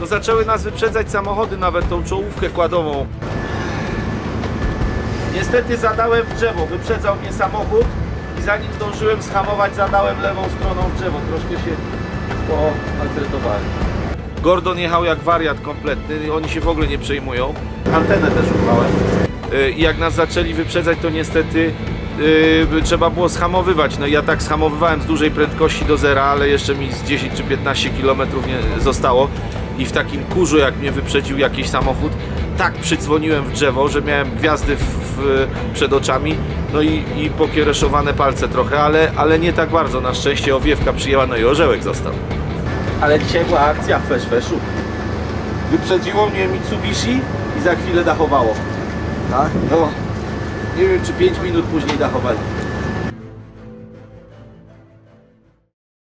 to zaczęły nas wyprzedzać samochody, nawet tą czołówkę kładową. Niestety zadałem w drzewo, wyprzedzał mnie samochód i zanim zdążyłem schamować, zadałem lewą stroną w drzewo. Troszkę się pomaltretowałem. Gordon jechał jak wariat kompletny, oni się w ogóle nie przejmują. Antenę też urwałem. Y, I jak nas zaczęli wyprzedzać, to niestety yy, trzeba było schamowywać. No ja tak schamowywałem z dużej prędkości do zera, ale jeszcze mi z 10 czy 15 km nie zostało. I w takim kurzu, jak mnie wyprzedził jakiś samochód, tak przydzwoniłem w drzewo, że miałem gwiazdy w, w, przed oczami, no i, i pokiereszowane palce trochę, ale, ale nie tak bardzo. Na szczęście owiewka przyjęła, no i orzełek został. Ale dzisiaj była akcja w feszfeszu. Wyprzedziło mnie Mitsubishi i za chwilę dachowało. Tak? No, nie wiem czy 5 minut później dachowali.